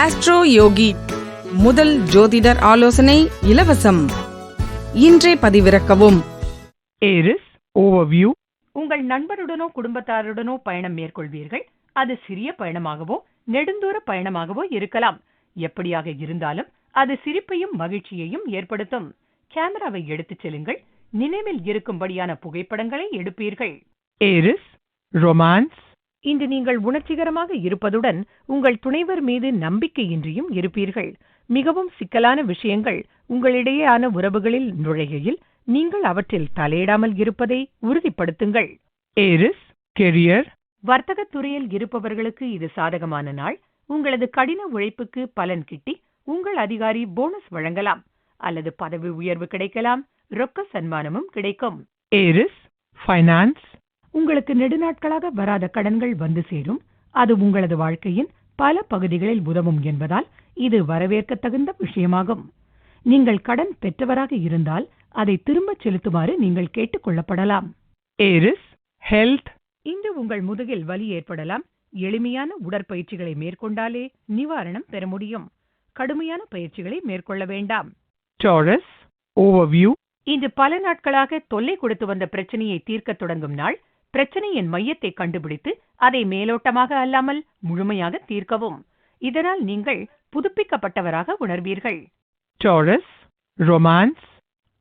Astro யோகி முதல் ஜோதிடர் ஆலோசனை இலவசம். இன்றே பதிவிறக்கவும். ஏரிஸ் ஓவர்வியூ உங்கள் நண்பருடனோ குடும்பத்தாருடனோ பயணம் மேற்கொள்வீர்கள். அது சிறிய பயணமாகவோ நெடுந்தூர பயணமாகவோ இருக்கலாம். எப்படியாக இருந்தாலும் அது சிரிப்பையும் மகிழ்ச்சியையும் ஏற்படுத்தும். கேமராவை எடுத்துச் செல்லுங்கள். நினைவில் இருக்கும்படியான புகைப்படங்களை எடுப்பீர்கள். ஏரிஸ் ரொமான்ஸ் இன்று நீங்கள் உணர்ச்சிகரமாக இருப்பதுடன் உங்கள் துணைவர் மீது நம்பிக்கையின்றியும் இருப்பீர்கள். மிகவும் சிக்கலான விஷயங்கள் உங்களிடையேயான உறவுகளில் நுழைகையில் நீங்கள் அவற்றில் தலையிடாமல் இருப்பதை உறுதிப்படுத்துங்கள். ஏரிஸ் கெரியர் வர்த்தகத் துறையில் இருப்பவர்களுக்கு இது சாதகமான நாள். உங்களது கடின உழைப்புக்கு பலன் கிட்டி உங்கள் அதிகாரி போனஸ் வழங்கலாம். அல்லது பதவி உயர்வு கிடைக்கலாம். ரொக்க சன்மானமும் கிடைக்கும். ஏரிஸ் ஃபைனான்ஸ் உங்களுக்கு நெடுநாட்களாக வராத கடன்கள் வந்து சேரும். அது உங்களது வாழ்க்கையின் பல பகுதிகளில் உதவும் என்பதால் இது வரவேற்கத்தகுந்த விஷயமாகும். நீங்கள் கடன் பெற்றவராக இருந்தால் அதை திரும்பச் செலுத்துமாறு நீங்கள் கேட்டுக் கொள்ளப்படலாம். ஏரிஸ் ஹெல்த் இன்று உங்கள் முதுகில் வலி ஏற்படலாம். எளிமையான உடற்பயிற்சிகளை மேற்கொண்டாலே நிவாரணம் பெற முடியும். கடுமையான பயிற்சிகளை மேற்கொள்ள வேண்டாம். டாரஸ் ஓவர்வியூ இன்று பல நாட்களாக தொல்லை கொடுத்து வந்த பிரச்சனையை தீர்க்கத் தொடங்கும் நாள் பிரச்சனையின் மையத்தை கண்டுபிடித்து அதை மேலோட்டமாக அல்லாமல் முழுமையாக தீர்க்கவும். இதனால் நீங்கள் புதுப்பிக்கப்பட்டவராக உணர்வீர்கள். டாரஸ் ரொமான்ஸ்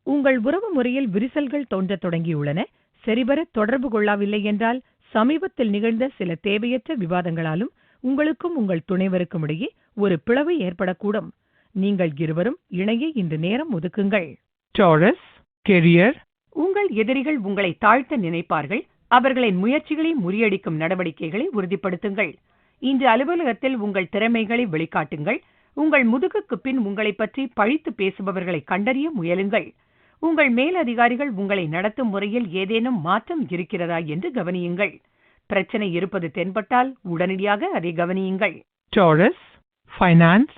உங்கள் உறவு முறையில் விரிசல்கள் தோன்றத் தொடங்கியுள்ளன. சரிவர தொடர்பு கொள்ளவில்லை என்றால் சமீபத்தில் நிகழ்ந்த சில தேவையற்ற விவாதங்களாலும் உங்களுக்கும் உங்கள் துணைவருக்கும் இடையே ஒரு பிளவு ஏற்படக்கூடும். நீங்கள் இருவரும் இணைய இன்று நேரம் ஒதுக்குங்கள். டாரஸ் கெரியர் உங்கள் எதிரிகள் உங்களை தாழ்த்த நினைப்பார்கள். அவர்களின் முயற்சிகளை முறியடிக்கும் நடவடிக்கைகளை உறுதிப்படுத்துங்கள். இன்று அலுவலகத்தில் உங்கள் திறமைகளை வெளிக்காட்டுங்கள். உங்கள் முதுகுக்கு பின் உங்களைப் பற்றி பழித்து பேசுபவர்களை கண்டறிய முயலுங்கள். உங்கள் மேலதிகாரிகள் உங்களை நடத்தும் முறையில் ஏதேனும் மாற்றம் இருக்கிறதா என்று கவனியுங்கள். பிரச்சனை இருப்பது தென்பட்டால் உடனடியாக அதை கவனியுங்கள். டாரஸ் ஃபைனான்ஸ்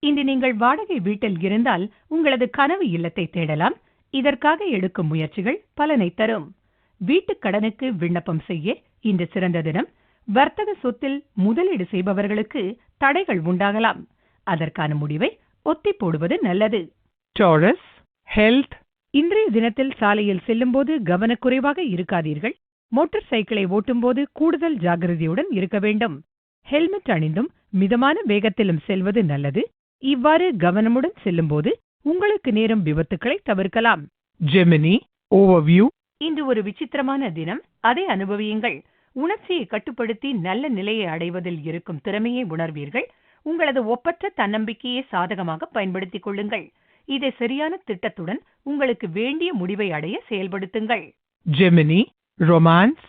இன்று நீங்கள் வாடகை வீட்டில் இருந்தால் உங்களது கனவு இல்லத்தை தேடலாம். இதற்காக எடுக்கும் முயற்சிகள் பலனை தரும். வீட்டுக் கடனுக்கு விண்ணப்பம் செய்ய இன்று சிறந்த தினம். வர்த்தக சொத்தில் முதலீடு செய்பவர்களுக்கு தடைகள் உண்டாகலாம். அதற்கான முடிவை ஒத்தி போடுவது நல்லது. டாரஸ் ஹெல்த் இன்றைய தினத்தில் சாலையில் செல்லும்போது கவனக்குறைவாக இருக்காதீர்கள். மோட்டார் சைக்கிளை ஓட்டும்போது கூடுதல் ஜாகிரதையுடன் இருக்க வேண்டும். ஹெல்மெட் அணிந்தும் மிதமான வேகத்திலும் செல்வது நல்லது. இவ்வாறு கவனமுடன் செல்லும்போது உங்களுக்கு நேரும் விபத்துக்களை தவிர்க்கலாம். ஜெமினி ஓவர்வியூ இன்று ஒரு விசித்திரமான தினம். அதை அனுபவியுங்கள். உணர்ச்சியை கட்டுப்படுத்தி நல்ல நிலையை அடைவதில் இருக்கும் திறமையை உணர்வீர்கள். உங்களது ஒப்பற்ற தன்னம்பிக்கையை சாதகமாக பயன்படுத்திக் கொள்ளுங்கள். இதை சரியான திட்டத்துடன் உங்களுக்கு வேண்டிய முடிவை அடைய செயல்படுத்துங்கள். ஜெமினி ரொமான்ஸ்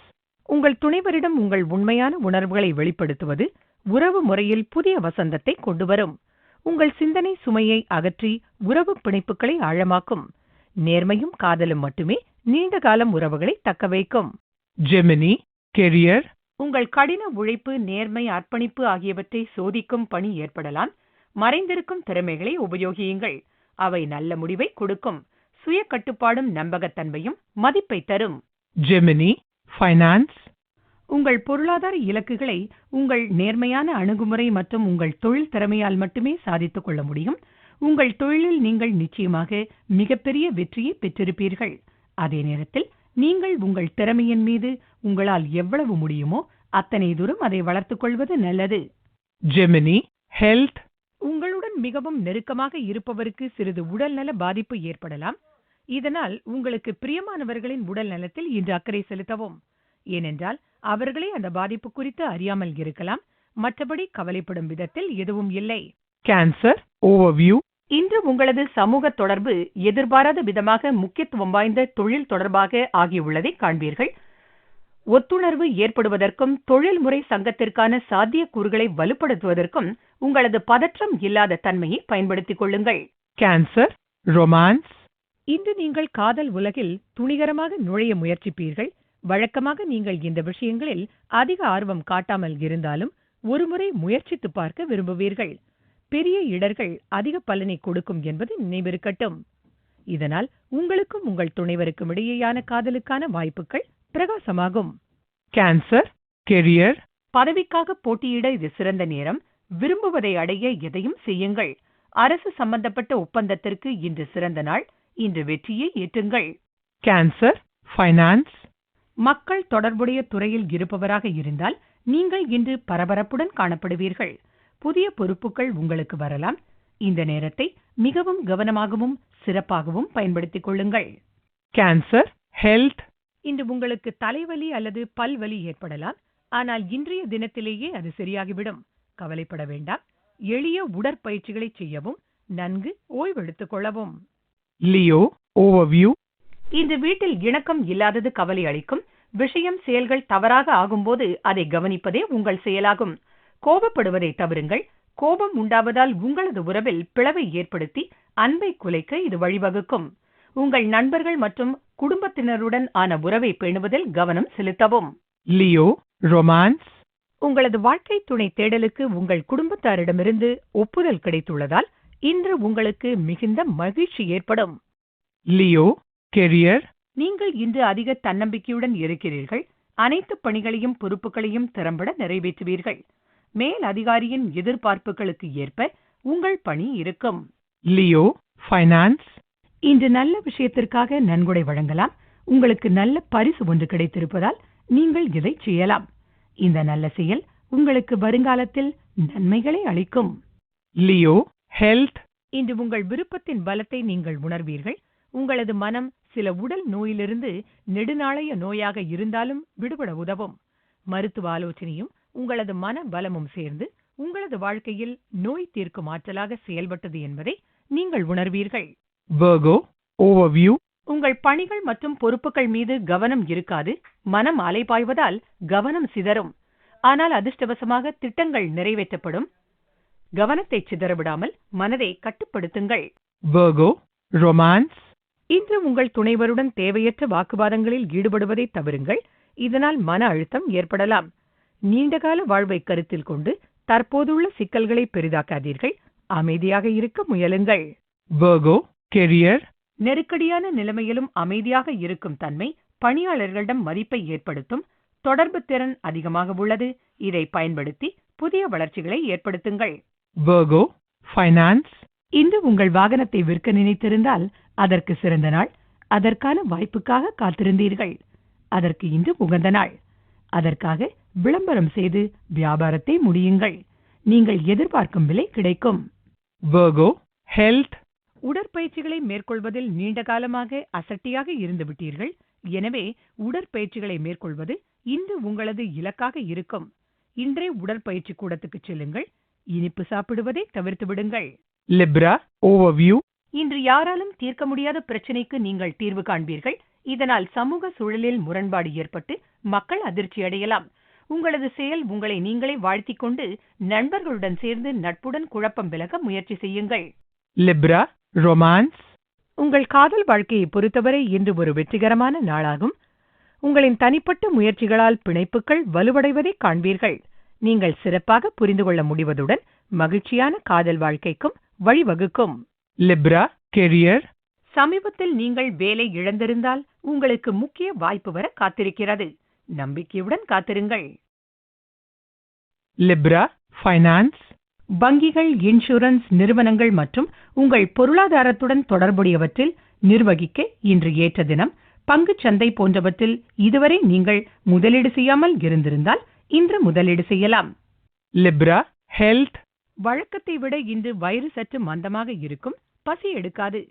உங்கள் துணைவரிடம் உங்கள் உண்மையான உணர்வுகளை வெளிப்படுத்துவது உறவு முறையில் புதிய வசந்தத்தை கொண்டுவரும். உங்கள் சிந்தனை சுமையை அகற்றி உறவு பிணைப்புகளை ஆழமாக்கும். நேர்மையும் காதலும் மட்டுமே நீண்ட காலம் உறவுகளை தக்கவைக்கும் ஜெமினி கெரியர் உங்கள் கடின உழைப்பு நேர்மை அர்ப்பணிப்பு ஆகியவற்றை சோதிக்கும் பணி ஏற்படலாம். மறைந்திருக்கும் திறமைகளை உபயோகியுங்கள். அவை நல்ல முடிவை கொடுக்கும். சுய கட்டுப்பாடும் நம்பகத்தன்மையும் மதிப்பை தரும். ஜெமினி ஃபைனான்ஸ் உங்கள் பொருளாதார இலக்குகளை உங்கள் நேர்மையான அணுகுமுறை மற்றும் உங்கள் தொழில் திறமையால் மட்டுமே சாதித்துக் கொள்ள முடியும். உங்கள் தொழிலில் நீங்கள் நிச்சயமாக மிகப்பெரிய வெற்றியை பெற்றிருப்பீர்கள். அதே நேரத்தில் நீங்கள் உங்கள் திறமையின் மீது உங்களால் எவ்வளவு முடியுமோ அத்தனை தூரம் அதை வளர்த்துக் கொள்வது நல்லது. ஜெமினி ஹெல்த் உங்களுடன் மிகவும் நெருக்கமாக இருப்பவருக்கு சிறிது உடல்நல பாதிப்பு ஏற்படலாம். இதனால் உங்களுக்கு பிரியமானவர்களின் உடல் நலத்தில் இன்று அக்கறை செலுத்தவும். ஏனென்றால் அவர்களே அந்த பாதிப்பு குறித்து அறியாமல் இருக்கலாம். மற்றபடி கவலைப்படும் விதத்தில் எதுவும் இல்லை. கேன்சர் ஓவர்வியூ இன்று உங்களது சமூக தொடர்பு எதிர்பாராத விதமாக முக்கியத்துவம் வாய்ந்த தொழில் தொடர்பாக ஆகியுள்ளதை காண்பீர்கள். ஒத்துணர்வு ஏற்படுவதற்கும் தொழில்முறை சங்கத்திற்கான சாத்தியக்கூறுகளை வலுப்படுத்துவதற்கும் உங்களது பதற்றம் இல்லாத தன்மையை பயன்படுத்திக் கொள்ளுங்கள். கேன்சர் ரொமான்ஸ் இன்று நீங்கள் காதல் உலகில் துணிகரமாக நுழைய முயற்சிப்பீர்கள். வழக்கமாக நீங்கள் இந்த விஷயங்களில் அதிக ஆர்வம் காட்டாமல் இருந்தாலும் ஒருமுறை முயற்சித்துப் பார்க்க விரும்புவீர்கள். பெரிய இடர்கள் அதிக பலனை கொடுக்கும் என்பது நினைவிருக்கட்டும். இதனால் உங்களுக்கும் உங்கள் துணைவருக்கும் இடையேயான காதலுக்கான வாய்ப்புகள் பிரகாசமாகும். கேன்சர் கெரியர் பதவிக்காக போட்டியிட இது சிறந்த நேரம். விரும்புவதை அடைய எதையும் செய்யுங்கள். அரசு சம்பந்தப்பட்ட ஒப்பந்தத்திற்கு இன்று சிறந்த நாள். இன்று வெற்றியை ஏற்றுங்கள். Cancer, finance, மக்கள் தொடர்புடைய துறையில் இருப்பவராக இருந்தால் நீங்கள் இன்று பரபரப்புடன் காணப்படுவீர்கள். புதிய பொறுப்புகள் உங்களுக்கு வரலாம். இந்த நேரத்தை மிகவும் கவனமாகவும் சிறப்பாகவும் பயன்படுத்திக் கொள்ளுங்கள். Cancer, health, இன்று உங்களுக்கு தலைவலி அல்லது பல்வலி ஏற்படலாம். ஆனால் இன்றைய தினத்திலேயே அது சரியாகிவிடும். கவலைப்பட வேண்டாம். எளிய உடற்பயிற்சிகளை செய்யவும் நன்கு ஓய்வெடுத்துக் கொள்ளவும். Leo, overview, இந்த வீட்டில் இணக்கம் இல்லாதது கவலை அளிக்கும். விஷயம் செயல்கள் தவறாக ஆகும்போது அதை கவனிப்பதே உங்கள் செயலாகும். கோபப்படுவதை தவிருங்கள். கோபம் உண்டாவதால் உங்களது உறவில் பிளவை ஏற்படுத்தி அன்பை குலைக்க இது வழிவகுக்கும். உங்கள் நண்பர்கள் மற்றும் குடும்பத்தினருடன் ஆன உறவை பேணுவதில் கவனம் செலுத்தவும். Leo, romance, உங்களது வாழ்க்கை துணை தேடலுக்கு உங்கள் குடும்பத்தாரிடமிருந்து ஒப்புதல் கிடைத்துள்ளதால் இன்று உங்களுக்கு மிகுந்த மகிழ்ச்சி ஏற்படும். Leo, career, நீங்கள் இன்று அதிக தன்னம்பிக்கையுடன் இருக்கிறீர்கள். அனைத்து பணிகளையும் பொறுப்புகளையும் திறம்பட நிறைவேற்றுவீர்கள். மேல் அதிகாரியின் எதிர்பார்ப்புகளுக்கு ஏற்ப உங்கள் பணி இருக்கும். Leo, finance, இன்று நல்ல விஷயத்திற்காக நன்கொடை வழங்கலாம். உங்களுக்கு நல்ல பரிசு ஒன்று கிடைத்திருப்பதால் நீங்கள் இதை செய்யலாம். இந்த நல்ல செயல் உங்களுக்கு வருங்காலத்தில் நன்மைகளை அளிக்கும். Leo, health, இன்று உங்கள் விருப்பத்தின் பலத்தை நீங்கள் உணர்வீர்கள். உங்களது மனம் சில உடல் நோயிலிருந்து நெடுநாளைய நோயாக இருந்தாலும் விடுபட உதவும். மருத்துவ ஆலோசனையும் உங்களது மன பலமும் சேர்ந்து உங்களது வாழ்க்கையில் நோய் தீர்க்கும் ஆற்றலாக செயல்பட்டது என்பதை நீங்கள் உணர்வீர்கள். Overview, உங்கள் பணிகள் மற்றும் பொறுப்புகள் மீது கவனம் இருக்காது மனம் அலைபாய்வதால் கவனம் சிதறும். ஆனால் அதிர்ஷ்டவசமாக திட்டங்கள் நிறைவேற்றப்படும். கவனத்தை சிதறவிடாமல் மனதை கட்டுப்படுத்துங்கள். Virgo, romance, இன்று உங்கள் துணைவருடன் தேவையற்ற வாக்குவாதங்களில் ஈடுபடுவதை தவிருங்கள். இதனால் மன அழுத்தம் ஏற்படலாம். நீண்டகால வாழ்வை கருத்தில் கொண்டு தற்போதுள்ள சிக்கல்களை பெரிதாக்காதீர்கள். அமைதியாக இருக்க முயலுங்கள். Virgo, career, நெருக்கடியான நிலைமையிலும் அமைதியாக இருக்கும் தன்மை பணியாளர்களிடம் மதிப்பை ஏற்படுத்தும் தொடர்பு திறன் அதிகமாக உள்ளது. இதை பயன்படுத்தி புதிய வளர்ச்சிகளை ஏற்படுத்துங்கள். Virgo, finance, இன்று உங்கள் வாகனத்தை விற்க நினைத்திருந்தால் அதற்கு சிறந்த நாள். அதற்கான வாய்ப்புக்காக காத்திருந்தீர்கள். அதற்கு இன்று உகந்த நாள். அதற்காக விளம்பரம் செய்து வியாபாரத்தை முடியுங்கள். நீங்கள் எதிர்பார்க்கும் விலை கிடைக்கும். Health, உடற்பயிற்சிகளை மேற்கொள்வதில் நீண்ட காலமாக அசட்டியாக இருந்து விட்டீர்கள். எனவே உடற்பயிற்சிகளை மேற்கொள்வது இன்று உங்களது இலக்காக இருக்கும். இன்றே உடற்பயிற்சி கூடத்துக்கு செல்லுங்கள். இனிப்பு சாப்பிடுவதை தவிர்த்து விடுங்கள். Libra, overview, இன்று யாராலும் தீர்க்க முடியாத பிரச்சனைக்கு நீங்கள் தீர்வு காண்பீர்கள். இதனால் சமூக சூழலில் முரண்பாடு ஏற்பட்டு மக்கள் அதிர்ச்சி அடையலாம். உங்களது செயல் உங்களை நீங்களே வாழ்த்திக் கொண்டு நண்பர்களுடன் சேர்ந்து நட்புடன் குழப்பம் விலக முயற்சி செய்யுங்கள். Libra, romance, உங்கள் காதல் வாழ்க்கையை பொறுத்தவரை இன்று ஒரு வெற்றிகரமான நாளாகும். உங்களின் தனிப்பட்ட முயற்சிகளால் பிணைப்புகள் வலுவடைவதை காண்பீர்கள். நீங்கள் சிறப்பாக புரிந்து கொள்ள முடிவதுடன் மகிழ்ச்சியான காதல் வாழ்க்கைக்கும் வழிவகுக்கும். Libra, career, சமீபத்தில் நீங்கள் வேலை இழந்திருந்தால் உங்களுக்கு முக்கிய வாய்ப்பு வர காத்திருக்கிறது. நம்பிக்கையுடன் காத்திருங்கள். Libra, finance, வங்கிகள் இன்சூரன்ஸ் நிறுவனங்கள் மற்றும் உங்கள் பொருளாதாரத்துடன் தொடர்புடையவற்றில் நிர்வகிக்க இன்று ஏற்ற தினம் பங்குச் சந்தை போன்றவற்றில் இதுவரை நீங்கள் முதலீடு செய்யாமல் இருந்திருந்தால் இன்று முதலீடு செய்யலாம். Libra, health, வழக்கத்தை விட இன்று வயிறு சற்று மந்தமாக இருக்கும் பசி எடுக்காது.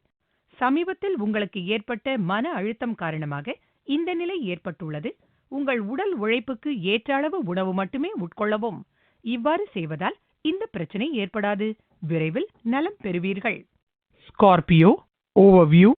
சமீபத்தில் உங்களுக்கு ஏற்பட்ட மன அழுத்தம் காரணமாக இந்த நிலை ஏற்பட்டுள்ளது. உங்கள் உடல் உழைப்புக்கு ஏற்ற அளவு உணவு மட்டுமே உட்கொள்ளவும். இவ்வாறு செய்வதால் இந்த பிரச்சனை ஏற்படாது. விரைவில் நலம் பெறுவீர்கள். Scorpio, overview,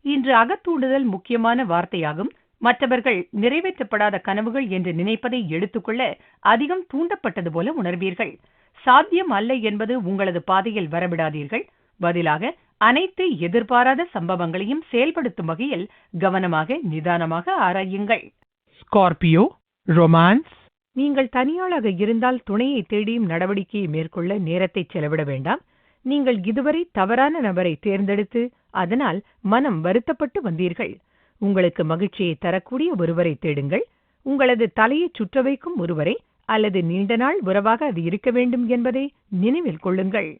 இன்று அகத்தூண்டுதல் முக்கியமான வார்த்தையாகும். மற்றவர்கள் நிறைவேற்றப்படாத கனவுகள் என்று நினைப்பதை எடுத்துக்கொள்ள அதிகம் தூண்டப்பட்டது போல உணர்வீர்கள். சாத்தியம் அல்ல என்பது உங்களது பாதையில் வரவிடாதீர்கள். பதிலாக அனைத்து எதிர்பாராத சம்பவங்களையும் செயல்படுத்தும் வகையில் கவனமாக நிதானமாக ஆராயுங்கள். Scorpio, romance, நீங்கள் தனியாளாக இருந்தால் துணையை தேடியும் நடவடிக்கையை மேற்கொள்ள நேரத்தை செலவிட வேண்டாம். நீங்கள் இதுவரை தவறான நபரை தேர்ந்தெடுத்து அதனால் மனம் வருத்தப்பட்டு வந்தீர்கள். உங்களுக்கு மகிழ்ச்சியை தரக்கூடிய ஒருவரை தேடுங்கள். உங்களது தலையை சுற்ற வைக்கும் ஒருவரை அல்லது நீண்ட நாள் உறவாக அது இருக்க வேண்டும் என்பதை நினைவில் கொள்ளுங்கள்.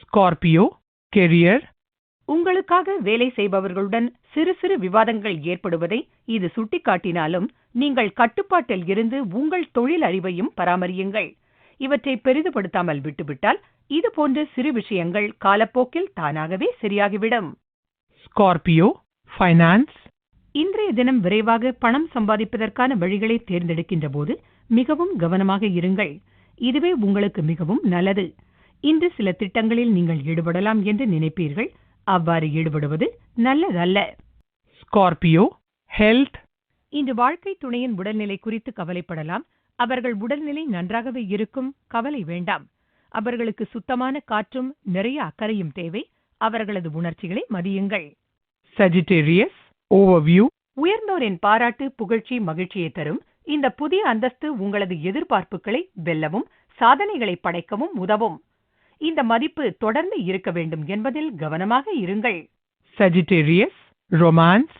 Scorpio, career, உங்களுக்காக வேலை செய்பவர்களுடன் சிறு சிறு விவாதங்கள் ஏற்படுவதை இது சுட்டிக்காட்டினாலும் நீங்கள் கட்டுப்பாட்டில் இருந்து உங்கள் தொழில் அறிவையும் பராமரியுங்கள். இவற்றை பெரிதுபடுத்தாமல் விட்டுவிட்டால் இது போன்ற சிறு விஷயங்கள் காலப்போக்கில் தானாகவே சரியாகிவிடும். Scorpio, finance, இன்றைய தினம் விரைவாக பணம் சம்பாதிப்பதற்கான வழிகளை தேர்ந்தெடுக்கின்ற போது மிகவும் கவனமாக இருங்கள். இதுவே உங்களுக்கு மிகவும் நல்லது. இன்று சில திட்டங்களில் நீங்கள் ஈடுபடலாம் என்று நினைப்பீர்கள். அவ்வாறு ஈடுபடுவது நல்லதல்ல. Scorpio, health, இன்று வாழ்க்கை துணையின் உடல்நிலை குறித்து கவலைப்படலாம். அவர்கள் உடல்நிலை நன்றாகவே இருக்கும். கவலை வேண்டாம். அவர்களுக்கு சுத்தமான காற்றும் நிறைய அக்கறையும் தேவை. அவர்களது உணர்ச்சிகளை மதியுங்கள். Sagittarius, overview, உயர்ந்தோரின் பாராட்டு புகழ்ச்சி மகிழ்ச்சியை தரும். இந்த புதிய அந்தஸ்து உங்களது எதிர்பார்ப்புகளை வெல்லவும் சாதனைகளை படைக்கவும் உதவும். இந்த மதிப்பு தொடர்ந்து இருக்க வேண்டும் என்பதில் கவனமாக இருங்கள். Sagittarius, romance,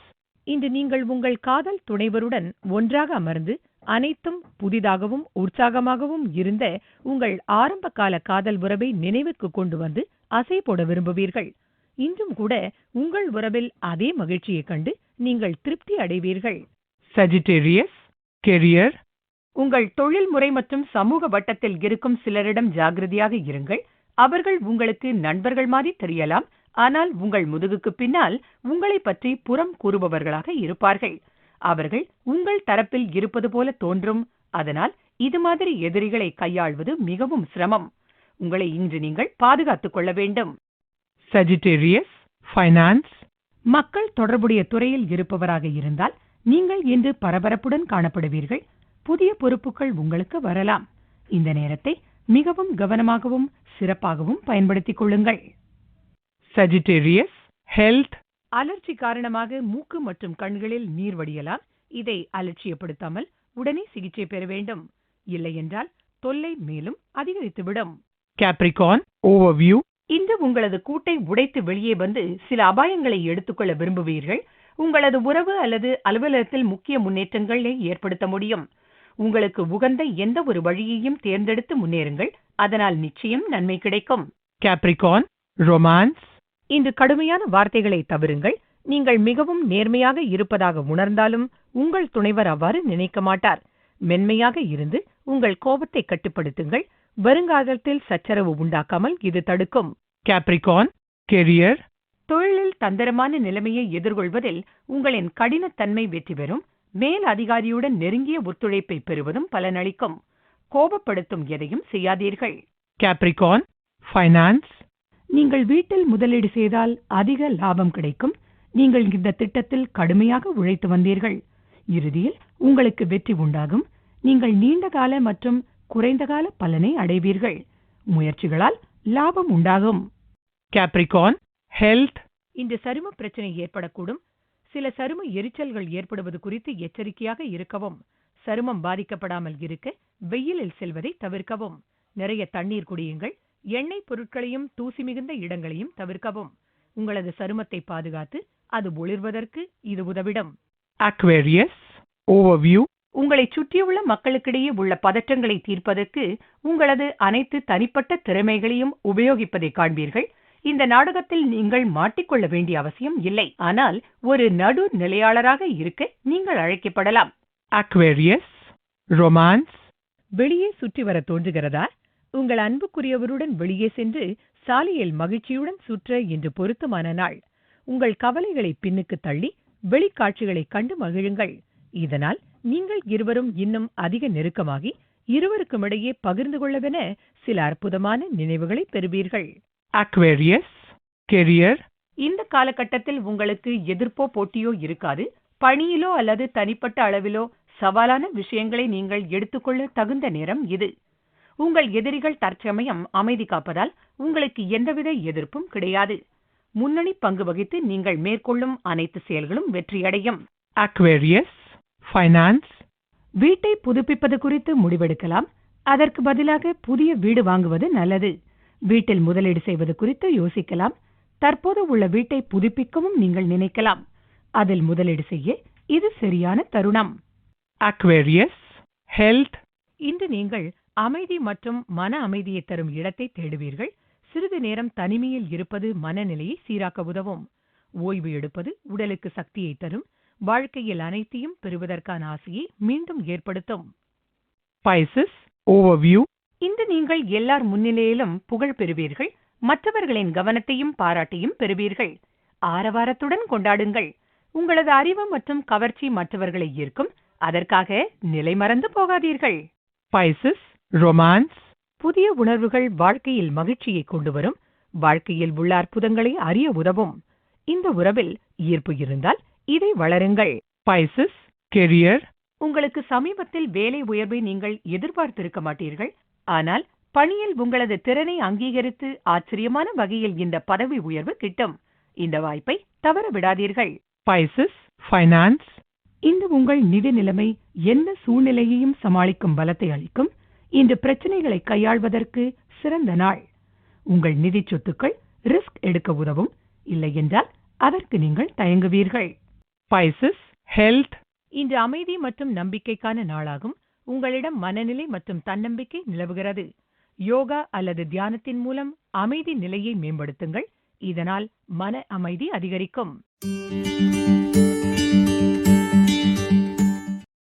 இன்று நீங்கள் உங்கள் காதல் துணைவருடன் ஒன்றாக அமர்ந்து அனைத்தும் புதிதாகவும் உற்சாகமாகவும் இருந்த உங்கள் ஆரம்பகால காதல் உறவை நினைவுக்கு கொண்டு வந்து அசை போட விரும்புவீர்கள். இன்றும் கூட உங்கள் உறவில் அதே மகிழ்ச்சியைக் கண்டு நீங்கள் திருப்தி அடைவீர்கள். Sagittarius, career, உங்கள் தொழில்முறை மற்றும் சமூக வட்டத்தில் இருக்கும் சிலரிடம் ஜாகிரதையாக இருங்கள். அவர்கள் உங்களுக்கு நண்பர்கள் மாதிரி தெரியலாம். ஆனால் உங்கள் முதுகுக்கு பின்னால் உங்களை பற்றி புறம் கூறுபவர்களாக இருப்பார்கள். அவர்கள் உங்கள் தரப்பில் இருப்பது போல தோன்றும். அதனால் இது மாதிரி எதிரிகளை கையாள்வது மிகவும் சிரமம். உங்களை இன்று நீங்கள் பாதுகாத்துக் கொள்ள வேண்டும். Sagittarius, finance, மக்கள் தொடர்புடைய துறையில் இருப்பவராக இருந்தால் நீங்கள் இன்று பரபரப்புடன் காணப்படுவீர்கள். புதிய பொறுப்புகள் உங்களுக்கு வரலாம். இந்த நேரத்தை மிகவும் கவனமாகவும் சிறப்பாகவும் பயன்படுத்திக் கொள்ளுங்கள். Sagittarius, health, அலர்ஜி காரணமாக மூக்கு மற்றும் கண்களில் நீர் வடியலாம். இதை அலட்சியப்படுத்தாமல் உடனே சிகிச்சை பெற வேண்டும். இல்லையென்றால் தொல்லை மேலும் அதிகரித்துவிடும். Capricorn, overview, இன்று உங்களது கூட்டை உடைத்து வெளியே வந்து சில அபாயங்களை எடுத்துக்கொள்ள விரும்புவீர்கள். உங்களது உறவு அல்லது அலுவலகத்தில் முக்கிய முன்னேற்றங்களை ஏற்படுத்த முடியும். உங்களுக்கு உகந்த எந்த ஒரு வழியையும் தேர்ந்தெடுத்து முன்னேறுங்கள். அதனால் நிச்சயம் நன்மை கிடைக்கும். Capricorn, romance, இன்று கடுமையான வார்த்தைகளை தவிருங்கள் நீங்கள் மிகவும் நேர்மையாக இருப்பதாக உணர்ந்தாலும் உங்கள் துணைவர் அவ்வாறு நினைக்க மாட்டார். மென்மையாக இருந்து உங்கள் கோபத்தை கட்டுப்படுத்துங்கள். வருங்காலத்தில் சச்சரவு உண்டாக்காமல் இது தடுக்கும். Capricorn, career, தொழிலில் தந்திரமான நிலைமையை எதிர்கொள்வதில் உங்களின் கடினத்தன்மை வெற்றி பெறும். மேல் அதிகாரியுடன் நெருங்கிய ஒத்துழைப்பை பெறுவதும் பலனளிக்கும். கோபப்படுத்தும் எதையும் செய்யாதீர்கள். Capricorn, finance, நீங்கள் வீட்டில் முதலீடு செய்தால் அதிக லாபம் கிடைக்கும். நீங்கள் இந்த திட்டத்தில் கடுமையாக உழைத்து வந்தீர்கள். இறுதியில் உங்களுக்கு வெற்றி உண்டாகும். நீங்கள் நீண்ட கால மற்றும் குறைந்த கால பலனை அடைவீர்கள். முயற்சிகளால் லாபம் உண்டாகும். Capricorn, health, இன்று சரும பிரச்சனை ஏற்படக்கூடும். சில சரும எரிச்சல்கள் ஏற்படுவது குறித்து எச்சரிக்கையாக இருக்கவும் சருமம் பாதிக்கப்படாமல் இருக்க வெயிலில் செல்வதை தவிர்க்கவும். நிறைய தண்ணீர் குடியுங்கள் எண்ணெய் பொருட்களையும் தூசி மிகுந்த இடங்களையும் தவிர்க்கவும். உங்களது சருமத்தை பாதுகாத்து அது ஒளிர்வதற்கு இது உதவிடும். Aquarius, overview, உங்களைச் சுற்றியுள்ள மக்களுக்கிடையே உள்ள பதற்றங்களை தீர்ப்பதற்கு உங்களது அனைத்து தனிப்பட்ட திறமைகளையும் உபயோகிப்பதை காண்பீர்கள். இந்த நாடகத்தில் நீங்கள் மாட்டிக்கொள்ள வேண்டிய அவசியம் இல்லை. ஆனால் ஒரு நடு நிலையாளராக இருக்க நீங்கள் அழைக்கப்படலாம். Aquarius, romance, வெளியே சுற்றி வர தோன்றுகிறதா? உங்கள் அன்புக்குரியவருடன் வெளியே சென்று சாலையில் மகிழ்ச்சியுடன் சுற்ற இன்று பொருத்தமான நாள். உங்கள் கவலைகளை பின்னுக்கு தள்ளி வெளிக்காட்சிகளை கண்டு மகிழுங்கள். இதனால் நீங்கள் இருவரும் இன்னும் அதிக நெருக்கமாகி இருவருக்குமிடையே பகிர்ந்து கொள்ளவென சில அற்புதமான நினைவுகளை பெறுவீர்கள். Aquarius, career, இந்த காலகட்டத்தில் உங்களுக்கு எதிர்ப்போ போட்டியோ இருக்காது. பணியிலோ அல்லது தனிப்பட்ட அளவிலோ சவாலான விஷயங்களை நீங்கள் எடுத்துக்கொள்ள தகுந்த நேரம் இது. உங்கள் எதிரிகள் தற்சமயம் அமைதி காப்பதால் உங்களுக்கு எந்தவித எதிர்ப்பும் கிடையாது. முன்னணி பங்கு வகித்து நீங்கள் மேற்கொள்ளும் அனைத்து செயல்களும் வெற்றியடையும். Aquarius, finance, வீட்டை புதுப்பிப்பது குறித்து முடிவெடுக்கலாம். அதற்கு பதிலாக புதிய வீடு வாங்குவது நல்லது. வீட்டில் முதலீடு செய்வது குறித்து யோசிக்கலாம். தற்போது உள்ள வீட்டை புதுப்பிக்கவும் நீங்கள் நினைக்கலாம். அதில் முதலீடு செய்ய இது சரியான தருணம். Aquarius, health, இன்று நீங்கள் அமைதி மற்றும் மன அமைதியை தரும் இடத்தை தேடுவீர்கள். சிறிது நேரம் தனிமையில் இருப்பது மனநிலையை சீராக்க உதவும். ஓய்வு எடுப்பது உடலுக்கு சக்தியை தரும். வாழ்க்கையில் அனைத்தையும் பெறுவதற்கான ஆசையை மீண்டும் ஏற்படுத்தும். Pisces. Overview. இன்று நீங்கள் எல்லார் முன்னிலையிலும் புகழ் பெறுவீர்கள் மற்றவர்களின் கவனத்தையும் பாராட்டையும் பெறுவீர்கள் ஆரவாரத்துடன் கொண்டாடுங்கள் உங்களது அறிவு மற்றும் கவர்ச்சி மற்றவர்களை ஈர்க்கும் அதற்காக நிலை மறந்து போகாதீர்கள் Pisces. Romance. புதிய உணர்வுகள் வாழ்க்கையில் மகிழ்ச்சியை கொண்டு வரும் வாழ்க்கையில் உள்ள அற்புதங்களை அறிய உதவும் இந்த உறவில் ஈர்ப்பு இருந்தால் இதை வளருங்கள் Pisces. Career. உங்களுக்கு சமீபத்தில் வேலை உயர்வை நீங்கள் எதிர்பார்த்திருக்க மாட்டீர்கள் ஆனால் பணியில் உங்களது திறனை அங்கீகரித்து ஆச்சரியமான வகையில் இந்த பதவி உயர்வு கிட்டும் இந்த வாய்ப்பை தவற விடாதீர்கள் Pisces. Finance. இந்த உங்கள் நிதி நிலைமை எந்த சூழ்நிலையையும் சமாளிக்கும் பலத்தை அளிக்கும் இந்த பிரச்சனைகளை கையாள்வதற்கு சிறந்த நாள் உங்கள் நிதி சொத்துக்கள் ரிஸ்க் எடுக்க உதவும் இல்லை என்றால் அதற்கு நீங்கள் தயங்குவீர்கள் Pisces. Health. இன்று அமைதி மற்றும் நம்பிக்கைக்கான நாளாகும் உங்களிடம் மனநிலை மற்றும் தன்னம்பிக்கை நிலவுகிறது. யோகா அல்லது தியானத்தின் மூலம் அமைதி நிலையை மேம்படுத்துங்கள். இதனால் மன அமைதி அதிகரிக்கும்.